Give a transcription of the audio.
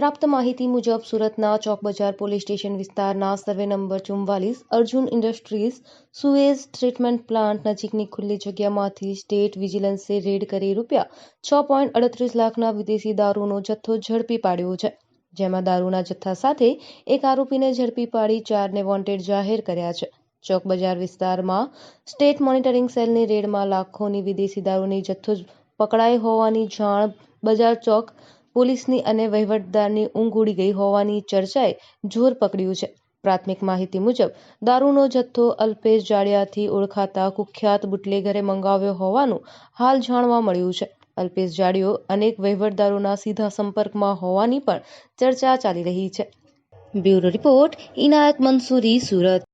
પ્રાપ્ત માહિતી મુજબ સુરતના ચોક બજાર પોલીસ સ્ટેશન વિસ્તારના survey number ચુમ્વાલીસ Arjun industries sewage treatment plant નજીકની ખુલ્લી જગ્યામાંથી સ્ટેટ વિજિલન્સે રેડ કરી રૂપિયા છ પોઈન્ટ અડત્રીસ લાખના વિદેશી દારૂનો જથ્થો ઝડપી પાડ્યો છે, જેમાં દારૂના જથ્થા સાથે એક આરોપીને ઝડપી પાડી ચારને વોન્ટેડ જાહેર કર્યા છે. ચોક બજાર વિસ્તારમાં સ્ટેટ મોનિટરિંગ સેલની રેડમાં લાખોની વિદેશી દારૂની જથ્થો પકડાઈ હોવાની જાણ બજાર ચોક પોલીસની અને વહીવટદારની ઊંઘ ઉડી ગઈ હોવાની ચર્ચાએ જોર પકડ્યું છે. પ્રાથમિક માહિતી મુજબ, દારૂનો જથ્થો અલ્પેશ જાડિયાથી ઓળખાતા કુખ્યાત બુટલેગરે મંગાવ્યો હોવાનું હાલ જાણવા મળ્યું છે. અલ્પેશ જાડિયો અનેક વહીવટદારોના સીધા સંપર્કમાં હોવાની પણ ચર્ચા ચાલી રહી છે. Bureau report Inayat Mansuri, Surat.